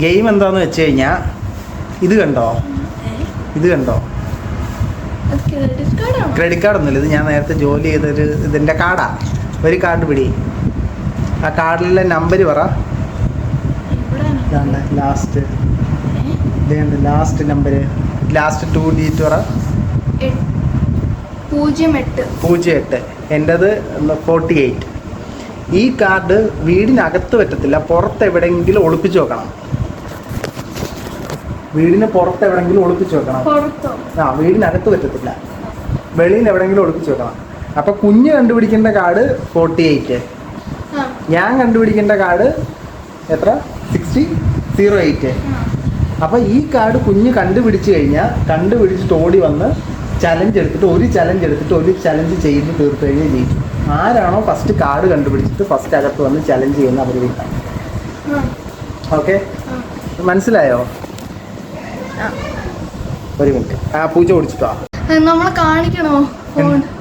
Game എന്താന്ന് വെച്ച് കഴിഞ്ഞാൽ ഇത് കണ്ടോ? ഇത് കണ്ടോ? ക്രെഡിറ്റ് കാർഡ് ഒന്നുമില്ല. ഇത് ഞാൻ നേരത്തെ ജോലി ചെയ്തൊരു ഇതിന്റെ കാർഡാ ഒരു കാർഡ് പിടി. ആ കാർഡിലെ നമ്പർ പറ. ലാസ്റ്റ് ഇതേണ്ട last number last two digit പറ. പൂജ്യം എട്ട്. പൂജ്യം എട്ട്. എന്റെത് ഫോർട്ടി എയ്റ്റ് ഈ കാർഡ് വീടിനകത്ത് പറ്റത്തില്ല. പുറത്ത് എവിടെയെങ്കിലും ഒളിപ്പിച്ചു വെക്കണം. വീടിന് പുറത്ത് എവിടെങ്കിലും ഒളിപ്പിച്ച് വെക്കണം. ആ വീടിനകത്ത് പറ്റത്തില്ല. വെളിയിൽ എവിടെങ്കിലും ഒളിപ്പിച്ച് വെക്കണം. അപ്പൊ കുഞ്ഞ് കണ്ടുപിടിക്കേണ്ട കാർഡ് ഫോർട്ടി എയ്റ്റ് ഞാൻ കണ്ടുപിടിക്കേണ്ട കാർഡ് എത്ര? സിക്സ്റ്റി സീറോ എയ്റ്റ് അപ്പൊ ഈ കാർഡ് കുഞ്ഞ് കണ്ടുപിടിച്ച് കഴിഞ്ഞാൽ കണ്ടുപിടിച്ചിട്ട് ഓടി വന്ന് ചലഞ്ച് എടുത്തിട്ട് ഒരു ചലഞ്ച് എടുത്തിട്ട് ഒരു ചലഞ്ച് ചെയ്ത് തീർത്തു കഴിഞ്ഞാൽ ജയിച്ചു. ആരാണോ ഫസ്റ്റ് കാർഡ് കണ്ടുപിടിച്ചിട്ട് ഫസ്റ്റ് അകത്ത് വന്ന് ചലഞ്ച് ചെയ്യുന്ന അവർ വിൽക്കാം ഓക്കെ മനസ്സിലായോ. ഒരു മിനിറ്റ് ആ ഓടിച്ചിട്ടോ? നമ്മളെ കാണിക്കണോ?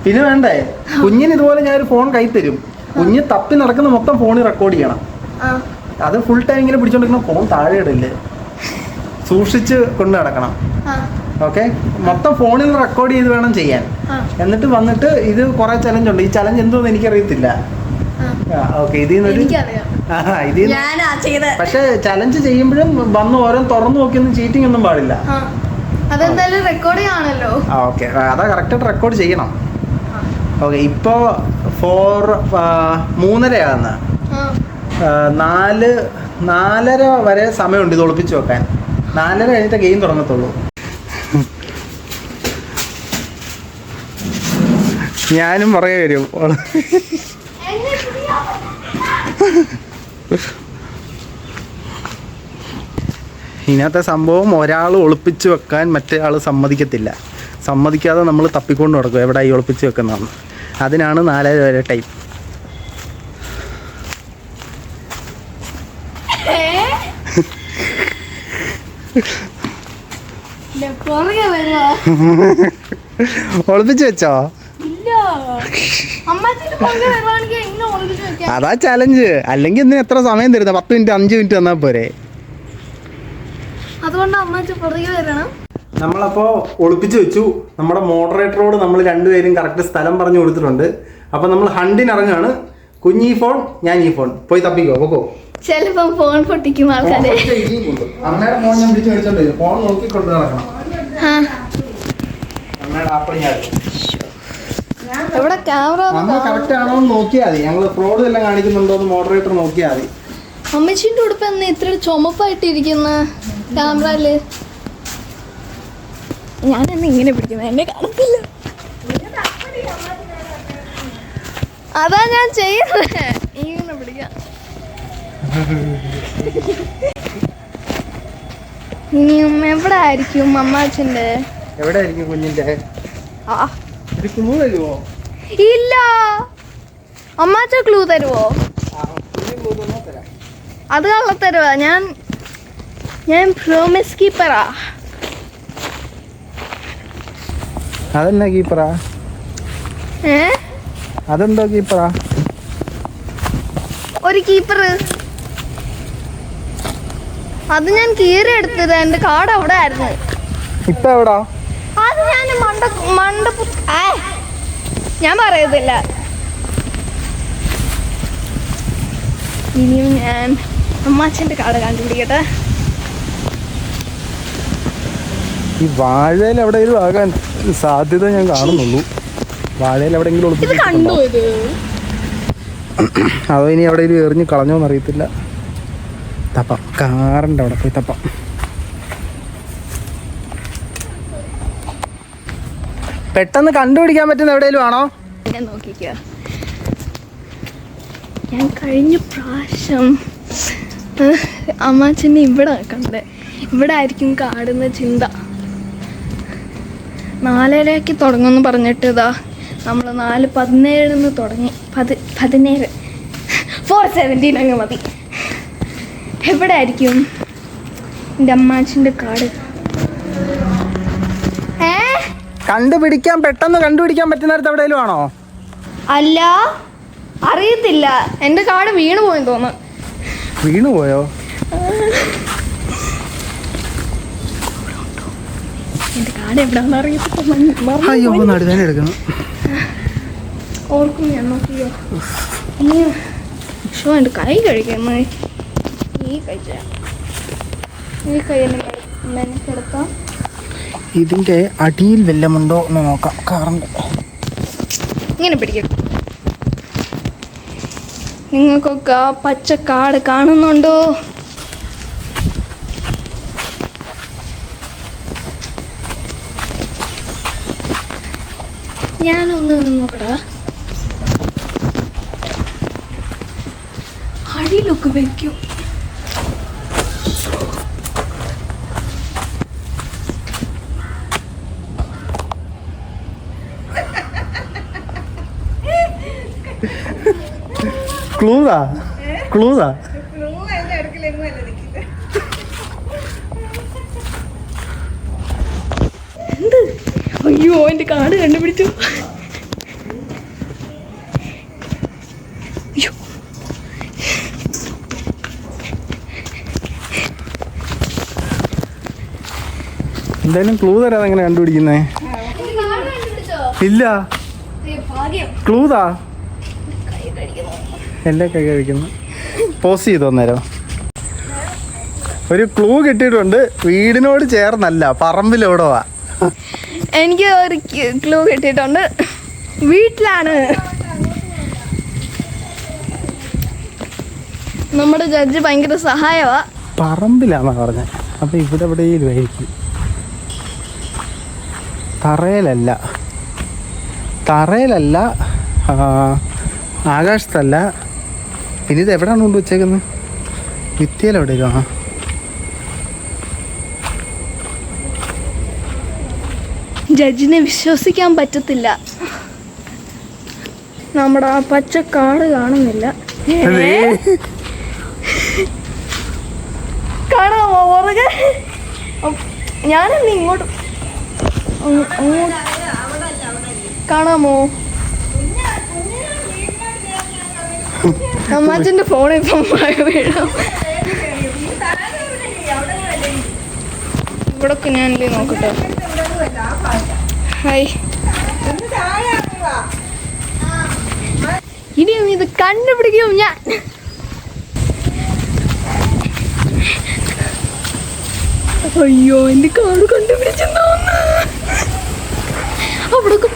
പിന്നെ വേണ്ടേ? കുഞ്ഞിന് ഇതുപോലെ ഞാൻ ഒരു ഫോൺ കൈ തരും. കുഞ്ഞ് തപ്പി നടക്കുന്ന മൊത്തം ഫോണിൽ റെക്കോർഡ് ചെയ്യണം. അത് ഫുൾ ടൈം ഇങ്ങനെ പിടിച്ചോണ്ടിരിക്കണം ഫോൺ താഴെ ഇടല്ലേ? സൂക്ഷിച്ച് കൊണ്ടു നടക്കണം. ഓക്കെ മൊത്തം ഫോണിൽ റെക്കോർഡ് ചെയ്ത് വേണം ചെയ്യാൻ. എന്നിട്ട് വന്നിട്ട് ഇത് കുറെ ചലഞ്ച് ഉണ്ട്. ഈ ചലഞ്ച് എന്തോന്ന് എനിക്കറിയത്തില്ല. ഓക്കെ ഇതിൽ നിന്നൊരു ഇതിൽ പക്ഷെ ചലഞ്ച് ചെയ്യുമ്പോഴും വന്ന് ഓരോ തുറന്നു നോക്കിയൊന്നും ചീറ്റിംഗ് ഒന്നും പാടില്ല. അതെന്തായാലും ആ ഓക്കെ അതാ കറക്റ്റായിട്ട് റെക്കോർഡ് ചെയ്യണം. ഓക്കെ ഇപ്പോൾ ഫോർ മൂന്നരയാകുന്ന നാല് നാലര വരെ സമയമുണ്ട് ഇത് ഒളിപ്പിച്ച് വെക്കാൻ. നാലര കഴിഞ്ഞിട്ട് ഗെയിം തുടങ്ങത്തുള്ളൂ. ഞാനും പുറകെ വരും. ഇതിനകത്തെ സംഭവം ഒരാൾ ഒളിപ്പിച്ച് വെക്കാൻ മറ്റേ ആൾ സമ്മതിക്കത്തില്ല. സമ്മതിക്കാതെ നമ്മൾ തപ്പിക്കൊണ്ട് നടക്കും എവിടെ ഈ ഒളിപ്പിച്ച് വെക്കുന്നതാണ് അതിനാണ് നാലര വരെ ടൈം. ഒളിപ്പിച്ച് വെച്ചോ? അതാ ചലഞ്ച് അല്ലെങ്കിൽ ഇന്ന് എത്ര സമയം തരുന്ന? പത്ത് മിനിറ്റ് അഞ്ച് മിനിറ്റ് വന്നാൽ പോരെ. അതുകൊണ്ട് അമ്മാച്ചി പുറകെ വരണം. നമ്മളപ്പോൾ ഒളിപ്പിച്ച് വെച്ചു. നമ്മുടെ മോഡറേറ്ററോട് നമ്മൾ രണ്ടുപേരും കറക്റ്റ് സ്ഥലം പറഞ്ഞു കൊടുത്തിട്ടുണ്ട്. അപ്പോൾ നമ്മൾ ഹണ്ടിനിറങ്ങാണ്. കുഞ്ഞി ഫോൺ ഞാൻ ഈ ഫോൺ പോയി തപ്പിക്കോ പോക്കോ. ചിലപ്പം ഫോൺ പൊട്ടിക്കും ആൾക്കാരെ. അമ്മയുടെ ഫോൺ ഞാൻ പിടിച്ച് മേടിച്ചോണ്ട് വരും. ഫോൺ നോക്കിക്കൊണ്ട് നടക്കണം. ആ. അമ്മയുടെ ആപ്പിൾ ഞാൻ എടുക്കും. എവിടെ ക്യാമറ കറക്റ്റ് ആണോ എന്ന് നോക്കിയാൽ മതി. ഞങ്ങൾ ഫ്രോഡ് എല്ലാം കാണിക്കുന്നുണ്ടോ എന്ന് മോഡറേറ്റർ നോക്കിയാൽ മതി. അമ്മച്ചിന്റെ ഉടുപ്പ് എന്നാ ഇത്ര ചുമപ്പായിട്ടിരിക്കുന്ന? ക്യാമറയിൽ. ഞാൻ എന്നെ ഇങ്ങനെ പിടിക്കുന്നത് എന്നെ കാണത്തില്ല. അതാ ഞാൻ ചെയ്യുന്നത് ഇങ്ങനെ പിടിക്കാം. ഇനിയും എവിടെ ആയിരിക്കും അമ്മാച്ചന്റെ എവിടെ ആയിരിക്കും കുഞ്ഞിന്റെ ഇല്ല. അമ്മാച്ച ക്ലൂ തരുവോ? തരാം അത് കള്ളത്തരുവാ. ഞാൻ ഞാൻ പ്രോമിസ് കീപ്പറാ അതെന്നാ കീപ്പറാ ഏ? അതെന്തോ കീപ്പറാ ഒരു കീപ്പർ അത് ഞാൻ കീറി എടുത്തത് എന്റെ കാട് അവിടെ ആയിരുന്നു ഇപ്പൊ എവിടാ അത് ഞാൻ മണ്ട മണ്ട ഞാൻ പറയത്തില്ല. ഇനിയും ഞാൻ അമ്മാച്ചന്റെ കാട് കണ്ടുപിടിക്കട്ടെ. ഈ വാഴയിൽ എവിടെയെങ്കിലും ആകാൻ സാധ്യത ഞാൻ കാണുന്നുള്ളൂ. വാഴയിൽ എവിടെയെങ്കിലും അതോ ഇനി എവിടെയെങ്കിലും എറിഞ്ഞ് കളഞ്ഞോന്ന് അറിയത്തില്ല. തപ്പാം കാറിന്റെ അവിടെ പോയി തപ്പാം. പെട്ടെന്ന് കണ്ടുപിടിക്കാൻ പറ്റുന്ന എവിടെയെങ്കിലും ആണോ? ഞാൻ നോക്കിക്കോ. ഞാൻ കഴിഞ്ഞ പ്രാവശ്യം അമ്മാച്ചനെ ഇവിടെ കണ്ടേ. ഇവിടെ ആയിരിക്കും കാടുന്ന ചിന്ത. നാലരയ്ക്ക് തുടങ്ങുമെന്ന് പറഞ്ഞിട്ട് ഇതാ നമ്മൾ നാല് പതിനേഴിന്ന് തുടങ്ങി. പതി പതിനേഴ്. ഫോർ സെവന്റീൻ അങ്ങ് മതി. എവിടെ ആയിരിക്കും എന്റെ അമ്മാച്ചിന്റെ കാട്? ഏ? കണ്ടുപിടിക്കാൻ പെട്ടെന്ന് കണ്ടുപിടിക്കാൻ പറ്റുന്നിടത്ത് എവിടെയെങ്കിലും ആണോ? അല്ല അറിയത്തില്ല. എന്റെ കാട് വീണു പോയി തോന്നുന്നു. വീണു പോയോ. അയ്യോ ഞാൻ നോക്കിയോ? കൈ ഈ ഈ അടിയിൽ വെല്ലമുണ്ടോ എന്ന് നോക്കാം. കാരണം ഇങ്ങനെ പിടിക്കും. നിങ്ങൾക്കൊക്കെ ആ പച്ച കാട് കാണുന്നുണ്ടോ? ഞാനൊന്ന് നോക്കടാ. അടിയിലൊക്കെ വെക്കും. ക്ലൂതാ ക്ലൂതാ എന്ത്? അയ്യോ എന്റെ കാട് കണ്ടുപിടിച്ചു. അയ്യോ. എന്തായാലും ക്ലൂ തരാതെ എങ്ങനെ കണ്ടുപിടിക്കുന്നേ? ഇല്ല. ഭാഗ്യം. ക്ലൂതാ എന്റെ കൈ കഴിക്കുന്നു പോസ് ചെയ്തു തന്നേരോ ഒരു ക്ലൂ കിട്ടിയിട്ടുണ്ട്. വീടിനോട് ചേർന്നല്ല പറമ്പിലെവിടെവാ എനിക്ക് ഒരു ക്ലൂ കിട്ടിയിട്ടുണ്ട്. വീട്ടിലാണ്. നമ്മുടെ ജഡ്ജ് ഭയങ്കര സഹായമാ പറമ്പിലാണോ പറഞ്ഞത് അപ്പൊ ഇവിടെ എവിടെയും ആയിരിക്കും. തറയിലല്ല. തറയിലല്ല ആകാശത്തല്ല. പിന്നെ ഇത് എവിടെയാണ് കൊണ്ട് വെച്ചേക്കുന്നത്? ഭിത്തിയിലെവിടെയും? ആ. ജഡ്ജിനെ വിശ്വസിക്കാൻ പറ്റത്തില്ല. നമ്മുടെ ആ പച്ച കാട് കാണുന്നില്ല. കാണാമോ പുറകെ? ഞാനെന്നി ഇങ്ങോട്ട് കാണാമോ? അമ്മാച്ചന്റെ ഫോൺ ഇപ്പം മഴ വീഴും ഇവിടൊക്കെ ഞാനല്ലേ നോക്കട്ടെ. ഹായ് ഇനിയും ഇത് കണ്ടുപിടിക്കും ഞാൻ. അയ്യോ എന്റെ കാട്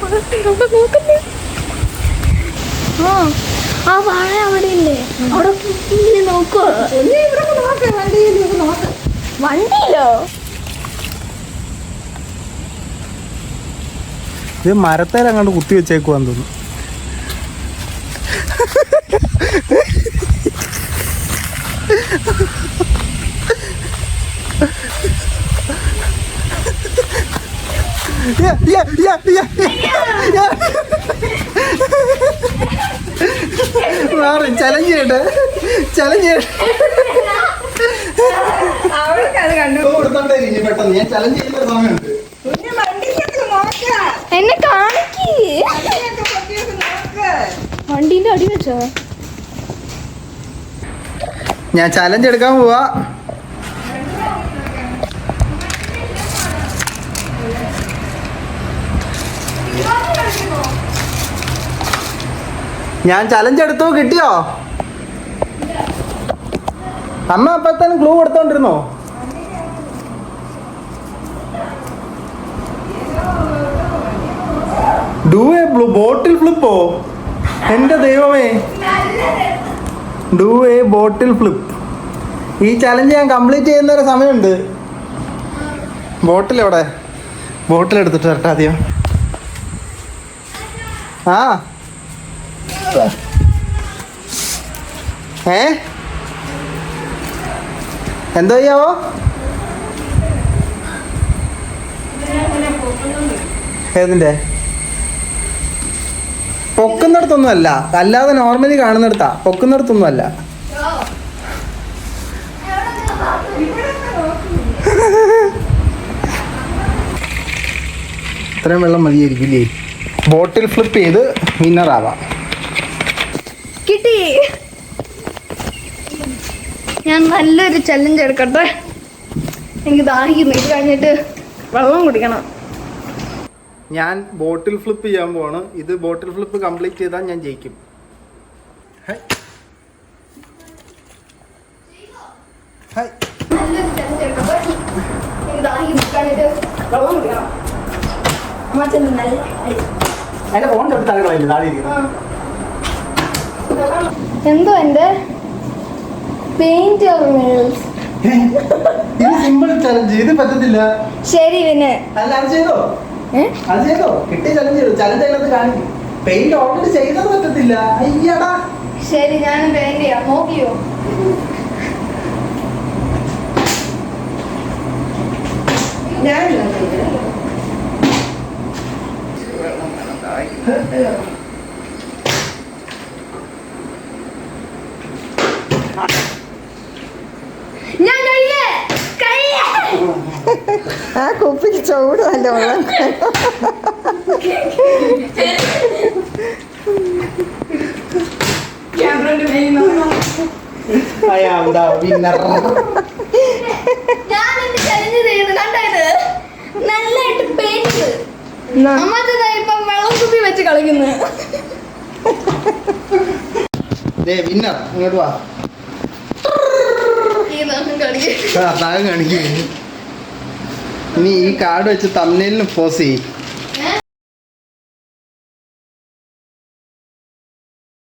പാർട്ടി അവിടെ നോക്കുന്നേ ആ. ആ വാഴ അവിടെ ഇല്ലേ അവിടെ ഇങ്ങനെ നോക്കോ. വണ്ടിയിലോ? ഇത് അങ്ങോട്ട് കുത്തി വെച്ചേക്കുവാന്ന് തോന്നുന്നു. Yeah, yeah, yeah, yeah, yeah. മാറി ചലഞ്ച് ചെയ്യട്ടെ. ചലഞ്ച് ചെയ്യട്ടെ. എന്നെ കാണിക്ക്. വണ്ടീന്റെ അടി വെച്ചോ. ഞാൻ ചലഞ്ച് എടുക്കാൻ പോവാ. ഞാൻ ചലഞ്ച് എടുത്തു? കിട്ടിയോ? അമ്മ അപ്പത്തേനും ക്ലൂ കൊടുത്തോണ്ടിരുന്നോ? ഡൂ എ ബോട്ടിൽ ഫ്ലിപ്പോ എന്റെ ദൈവമേ. ഡൂ എ ബോട്ടിൽ ഫ്ലിപ്പ് ഈ ചലഞ്ച് ഞാൻ കംപ്ലീറ്റ് ചെയ്യുന്ന ഒരു സമയമുണ്ട്. ബോട്ടിൽ എവിടെ? ബോട്ടിൽ എടുത്തിട്ട് വരട്ടെ ആദ്യം. ആ. ഏ? എന്തോ ചെയ്യാവോ? ഏതിന്റെ? പൊക്കുന്നിടത്തൊന്നും അല്ല അല്ലാതെ നോർമലി കാണുന്നിടത്താ. പൊക്കുന്നിടത്തൊന്നും അല്ല ഇത്രയും വെള്ളം മതിയായിരിക്കില്ലേ ബോട്ടിൽ ഫ്ലിപ്പ് ചെയ്ത് വിന്നർ ആവാം. കിട്ടി. ഞാൻ നല്ലൊരു ചലഞ്ച് എടുക്കട്ടെ. എനിക്ക് ദാഹിക്കുന്നു. ഇത് കഴിഞ്ഞിട്ട് വെള്ളം കുടിക്കണം. ഞാൻ ബോട്ടിൽ ഫ്ലിപ്പ് ചെയ്യാൻ പോവാണ്. ഇത് ബോട്ടിൽ ഫ്ലിപ്പ് കംപ്ലീറ്റ് ചെയ്താൽ ഞാൻ ജയിക്കും. ഹൈ. ഫോൺ നല്ലൊരു കളയില്ല? താഴെ എനിക്ക് ദാഹി നിൽക്കാനായിട്ട് വെള്ളം കുടിക്കണം. അമ്മ ചെന്ന് നല്ല അടി. അതിന്റെ ഫോൺ തൊട്ട് താഴെ കളയില്ല താഴെ ഇരിക്കുന്നു എന്തോ എന്റെ പെയിന്റ് ഇത് സിമ്പിൾ ചലഞ്ച് ഇത് പറ്റത്തില്ല. ശരി പിന്നെ. അല്ല അത് ചെയ്തോ? ഏ? അത് ചെയ്തോ? കിട്ടിയ ചലഞ്ച് ചെയ്തു? ചലഞ്ച് അതിനകത്ത് കാണിക്കും. പെയിന്റ് ഓൾറെഡി ചെയ്തത് പറ്റത്തില്ല. അയ്യടാ. ശരി ഞാൻ പെയിന്റ് ചെയ്യാം. നോക്കിയോ? ഞാൻ ആ കുപ്പിക്ക് വെള്ളം. ചലഞ്ച് ചെയ്ത് കണ്ടായത് നല്ലായിട്ട് പെയിന്റ് ഇപ്പൊ വെള്ളം കുപ്പി വെച്ച് കളിക്കുന്നു. ദേ വിന്നർ ഇങ്ങോട്ട് വാ. ആ, കാണിക്കും. ഇനി ഈ കാർഡ് വെച്ച് തമ്മിലിന് പോസ് ചെയ്യും.